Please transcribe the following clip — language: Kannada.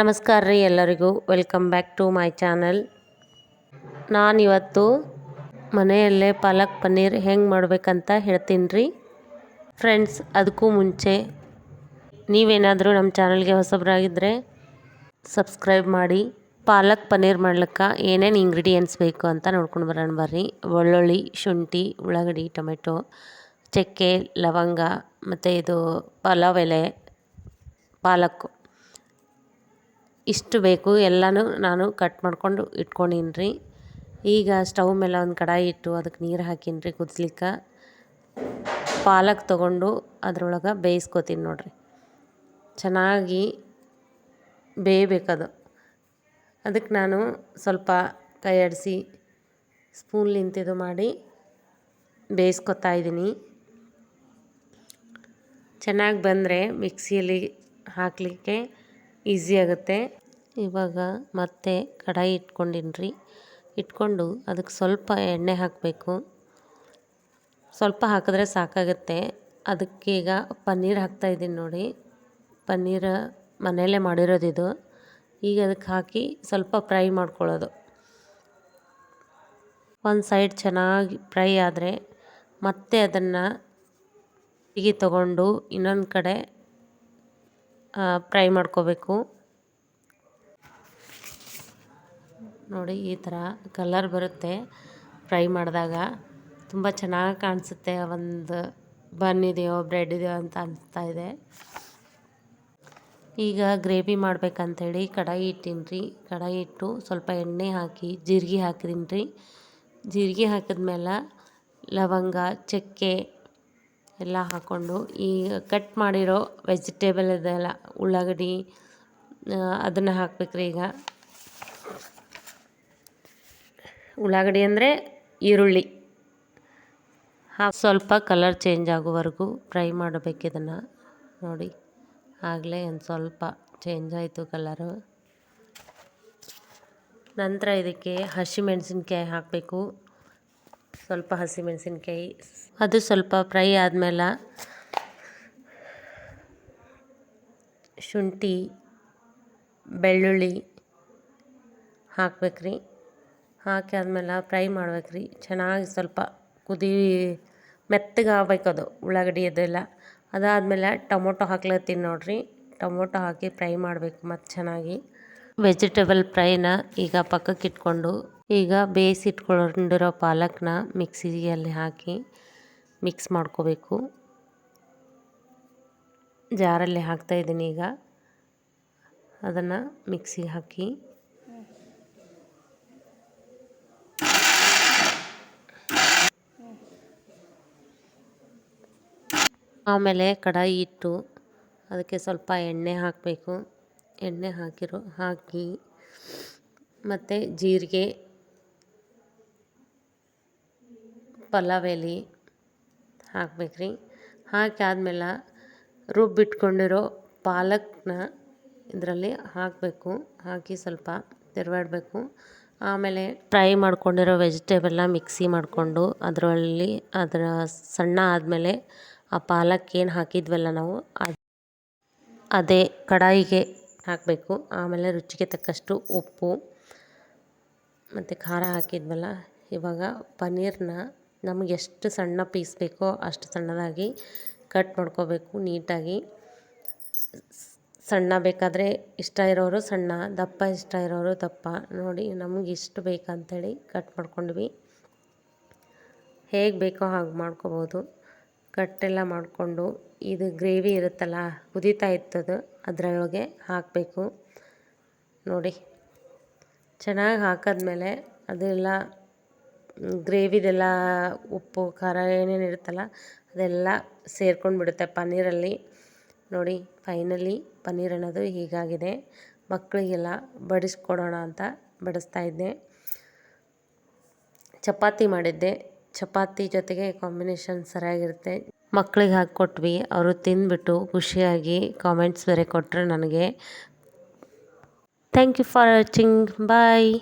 ನಮಸ್ಕಾರ ರೀ ಎಲ್ಲರಿಗೂ. Welcome back to my channel ನಾನಿವತ್ತು ಮನೆಯಲ್ಲೇ ಪಾಲಕ್ ಪನ್ನೀರ್ ಹೆಂಗೆ ಮಾಡಬೇಕಂತ ಹೇಳ್ತೀನಿ ರೀ. ಫ್ರೆಂಡ್ಸ್ ಅದಕ್ಕೂ ಮುಂಚೆ ನೀವೇನಾದರೂ ನಮ್ಮ ಚಾನಲ್ಗೆ ಹೊಸಬರಾಗಿದ್ದರೆ ಸಬ್ಸ್ಕ್ರೈಬ್ ಮಾಡಿ. ಪಾಲಕ್ ಪನ್ನೀರ್ ಮಾಡ್ಲಿಕ್ಕೆ ಏನೇನು ಇಂಗ್ರೀಡಿಯೆಂಟ್ಸ್ ಬೇಕು ಅಂತ ನೋಡ್ಕೊಂಡು ಬರೋಣ ಬರ್ರಿ. ಬೆಳ್ಳುಳ್ಳಿ ಶುಂಠಿ, ಉಳ್ಳಾಗಡ್ಡಿ, ಟೊಮೆಟೊ, ಚಕ್ಕೆ, ಲವಂಗ, ಮತ್ತು ಇದು ಪಲಾವ್ ಎಲೆ ಪಾಲಕ್ಕು ಇಷ್ಟು ಬೇಕು, ಎಲ್ಲನೂ ನಾನು ಕಟ್ ಮಾಡ್ಕೊಂಡು ಇಟ್ಕೊಂಡೀನಿ ರೀ ಈಗ ಸ್ಟವ್ ಮೇಲೆ ಒಂದು ಕಡಾಯಿ ಇಟ್ಟು ಅದಕ್ಕೆ ನೀರು ಹಾಕೀನಿ ರೀ ಕುದಿಸ್ಲಿಕ್ಕೆ. ಪಾಲಕ್ ತೊಗೊಂಡು ಅದ್ರೊಳಗೆ ಬೇಯಿಸ್ಕೊತೀನಿ ನೋಡಿರಿ. ಚೆನ್ನಾಗಿ ಬೇಯಬೇಕದು. ಅದಕ್ಕೆ ನಾನು ಸ್ವಲ್ಪ ಕೈ ಆಡಿಸಿ ಸ್ಪೂನ್ ನಿಂತಿದ್ದು ಮಾಡಿ ಬೇಯಿಸ್ಕೊತಾ ಇದ್ದೀನಿ ಚೆನ್ನಾಗಿ ಬಂದರೆ ಮಿಕ್ಸಿಯಲ್ಲಿ ಹಾಕಲಿಕ್ಕೆ ಈಸಿ ಆಗುತ್ತೆ. ಇವಾಗ ಮತ್ತೆ ಕಡಾಯಿ ಇಟ್ಕೊಂಡಿನ್ರಿ. ಇಟ್ಕೊಂಡು ಅದಕ್ಕೆ ಸ್ವಲ್ಪ ಎಣ್ಣೆ ಹಾಕಬೇಕು. ಸ್ವಲ್ಪ ಹಾಕಿದ್ರೆ ಸಾಕಾಗುತ್ತೆ. ಅದಕ್ಕೀಗ ಪನ್ನೀರ್ ಹಾಕ್ತಾಯಿದ್ದೀನಿ ನೋಡಿ. ಪನ್ನೀರ್ ಮನೆಯಲ್ಲೇ ಮಾಡಿರೋದು ಇದು. ಈಗ ಅದಕ್ಕೆ ಹಾಕಿ ಸ್ವಲ್ಪ ಫ್ರೈ ಮಾಡ್ಕೊಳ್ಳೋದು. ಒಂದು ಸೈಡ್ ಚೆನ್ನಾಗಿ ಫ್ರೈ ಆದರೆ ಮತ್ತೆ ಅದನ್ನು ಹೀಗೆ ತಗೊಂಡು ಇನ್ನೊಂದು ಕಡೆ ಫ್ರೈ ಮಾಡ್ಕೋಬೇಕು. ನೋಡಿ, ಈ ಥರ ಕಲರ್ ಬರುತ್ತೆ ಫ್ರೈ ಮಾಡಿದಾಗ. ತುಂಬ ಚೆನ್ನಾಗಿ ಕಾಣಿಸುತ್ತೆ, ಒಂದು ಬನ್ ಇದೆಯೋ, ಬ್ರೆಡ್ ಇದೆಯೋ ಅಂತ ಅನಿಸ್ತಾ ಇದೆ. ಈಗ ಗ್ರೇವಿ ಮಾಡ್ಬೇಕಂತೇಳಿ ಕಡಾಯಿ ಇಟ್ಟೀನಿ ರೀ ಕಡಾಯಿ ಇಟ್ಟು ಸ್ವಲ್ಪ ಎಣ್ಣೆ ಹಾಕಿ, ಜೀರಿಗೆ ಹಾಕಿದೀನಿ ರೀ ಜೀರಿಗೆ ಹಾಕಿದ್ಮೇಲೆ ಲವಂಗ, ಚಕ್ಕೆ ಎಲ್ಲ ಹಾಕ್ಕೊಂಡು ಈ ಕಟ್ ಮಾಡಿರೋ ವೆಜಿಟೇಬಲ್ ಇದೆಲ್ಲ, ಉಳ್ಳಾಗಡ್ಡಿ ಅದನ್ನು ಹಾಕ್ಬೇಕ್ರಿ ಈಗ. ಉಳ್ಳಾಗಡ್ಡಿ ಅಂದರೆ ಈರುಳ್ಳಿ. ಹಾ ಸ್ವಲ್ಪ ಕಲರ್ ಚೇಂಜ್ ಆಗೋವರೆಗೂ ಫ್ರೈ ಮಾಡಬೇಕು ಇದನ್ನು. ನೋಡಿ, ಆಗಲೇ ಒಂದು ಸ್ವಲ್ಪ ಚೇಂಜ್ ಆಯಿತು ಕಲರು ನಂತರ ಇದಕ್ಕೆ ಹಸಿಮೆಣಸಿನ್ಕಾಯಿ ಹಾಕಬೇಕು. ಸ್ವಲ್ಪ ಹಸಿಮೆಣಸಿನ್ಕಾಯಿ ಅದು ಸ್ವಲ್ಪ ಫ್ರೈ ಆದಮೇಲೆ ಶುಂಠಿ, ಬೆಳ್ಳುಳ್ಳಿ ಹಾಕ್ಬೇಕ್ರಿ. ಹಾಕಿ ಆದ್ಮೇಲೆ ಫ್ರೈ ಮಾಡ್ಬೇಕ್ರಿ. ಚೆನ್ನಾಗಿ ಸ್ವಲ್ಪ ಕುದಿ ಮೆತ್ತಗೆ ಅದು ಉಳ್ಳಾಗಡ್ಡಿ ಅದೆಲ್ಲ. ಅದಾದಮೇಲೆ ಟೊಮೊಟೊ ಹಾಕ್ಲತ್ತೀನಿ ನೋಡಿರಿ. ಟೊಮೊಟೊ ಹಾಕಿ ಫ್ರೈ ಮಾಡಬೇಕು ಮತ್ತು ಚೆನ್ನಾಗಿ. ವೆಜಿಟೇಬಲ್ ಫ್ರೈನ ಈಗ ಪಕ್ಕಕ್ಕೆ ಇಟ್ಕೊಂಡು ಈಗ ಬೇಯಿಸಿಟ್ಕೊಂಡಿರೋ ಪಾಲಕ್ನ ಮಿಕ್ಸಿಯಲ್ಲಿ ಹಾಕಿ ಮಿಕ್ಸ್ ಮಾಡ್ಕೋಬೇಕು. ಜಾರಲ್ಲಿ ಹಾಕ್ತಾಯಿದ್ದೀನಿ ಈಗ. ಅದನ್ನು ಮಿಕ್ಸಿಗೆ ಹಾಕಿ. ಆಮೇಲೆ ಕಡಾಯಿ ಇಟ್ಟು ಅದಕ್ಕೆ ಸ್ವಲ್ಪ ಎಣ್ಣೆ ಹಾಕಬೇಕು. ಎಣ್ಣೆ ಹಾಕಿರೋ, ಹಾಕಿ. ಮತ್ತು ಜೀರಿಗೆ, ಪಲಾವ್ ಎಲೆ. ಹಾಕ್ಬೇಕ್ರಿ. ಹಾಕಿ ಆದ್ಮೇಲೆ ರುಬ್ಬಿಟ್ಕೊಂಡಿರೋ ಪಾಲಕ್ನ ಇದರಲ್ಲಿ ಹಾಕಬೇಕು. ಹಾಕಿ ಸ್ವಲ್ಪ ತಿರುವಾಡಬೇಕು. ಆಮೇಲೆ ಫ್ರೈ ಮಾಡ್ಕೊಂಡಿರೋ ವೆಜಿಟೇಬಲ್ನ ಮಿಕ್ಸಿ ಮಾಡಿಕೊಂಡು ಅದರಲ್ಲಿ ಅದರ ಸಣ್ಣ ಆದಮೇಲೆ ಆ ಪಾಲಕ್ ಏನು ಹಾಕಿದ್ವಲ್ಲ ನಾವು ಅದು, ಅದೇ ಕಡಾಯಿಗೆ ಹಾಕಬೇಕು. ಆಮೇಲೆ ರುಚಿಗೆ ತಕ್ಕಷ್ಟು ಉಪ್ಪು ಮತ್ತು ಖಾರ ಹಾಕಿದ್ವಲ್ಲ, ಇವಾಗ ಪನ್ನೀರನ್ನ ನಮಗೆ ಎಷ್ಟು ಸಣ್ಣ ಪೀಸ್ ಬೇಕೋ ಅಷ್ಟು ಸಣ್ಣದಾಗಿ ಕಟ್ ಮಾಡ್ಕೋಬೇಕು, ನೀಟಾಗಿ. ಸಣ್ಣ ಬೇಕಾದರೆ ಇಷ್ಟ ಇರೋರು ಸಣ್ಣ, ದಪ್ಪ ಇಷ್ಟ ಇರೋರು ದಪ್ಪ. ನೋಡಿ ನಮಗೆ ಇಷ್ಟು ಬೇಕಂತೇಳಿ ಕಟ್ ಮಾಡ್ಕೊಂಡ್ವಿ. ಹೇಗೆ ಬೇಕೋ ಹಾಗೆ ಮಾಡ್ಕೋಬೋದು. ಕಟ್ಟೆಲ್ಲ ಮಾಡಿಕೊಂಡು ಇದು ಗ್ರೇವಿ ಇರುತ್ತಲ್ಲ, ಕುದೀತಾ ಇತ್ತದು ಅದರೊಳಗೆ ಹಾಕಬೇಕು. ನೋಡಿ, ಚೆನ್ನಾಗಿ ಹಾಕಿದ್ಮೇಲೆ ಅದೆಲ್ಲ ಗ್ರೇವಿದೆಲ್ಲ ಉಪ್ಪು, ಖಾರ ಏನೇನು ಇರುತ್ತಲ್ಲ ಅದೆಲ್ಲ ಸೇರ್ಕೊಂಡು ಬಿಡುತ್ತೆ ಪನ್ನೀರಲ್ಲಿ. ನೋಡಿ ಫೈನಲಿ ಪನ್ನೀರ್ ಅನ್ನೋದು ಹೀಗಾಗಿದೆ. ಮಕ್ಕಳಿಗೆಲ್ಲ ಬಡಿಸ್ಕೊಡೋಣ ಅಂತ ಬಡಿಸ್ತಾ ಇದ್ದೆ. ಚಪಾತಿ ಮಾಡಿದ್ದೆ. ಚಪಾತಿ ಜೊತೆಗೆ ಕಾಂಬಿನೇಷನ್ ಸರಿಯಾಗಿರುತ್ತೆ. ಮಕ್ಕಳಿಗೆ ಹಾಕ್ಕೊಟ್ವಿ. ಅವರು ತಿಂದ್ಬಿಟ್ಟು ಖುಷಿಯಾಗಿ ಕಾಮೆಂಟ್ಸ್ ಬೇರೆ ಕೊಟ್ಟರು ನನಗೆ. Thank you for watching bye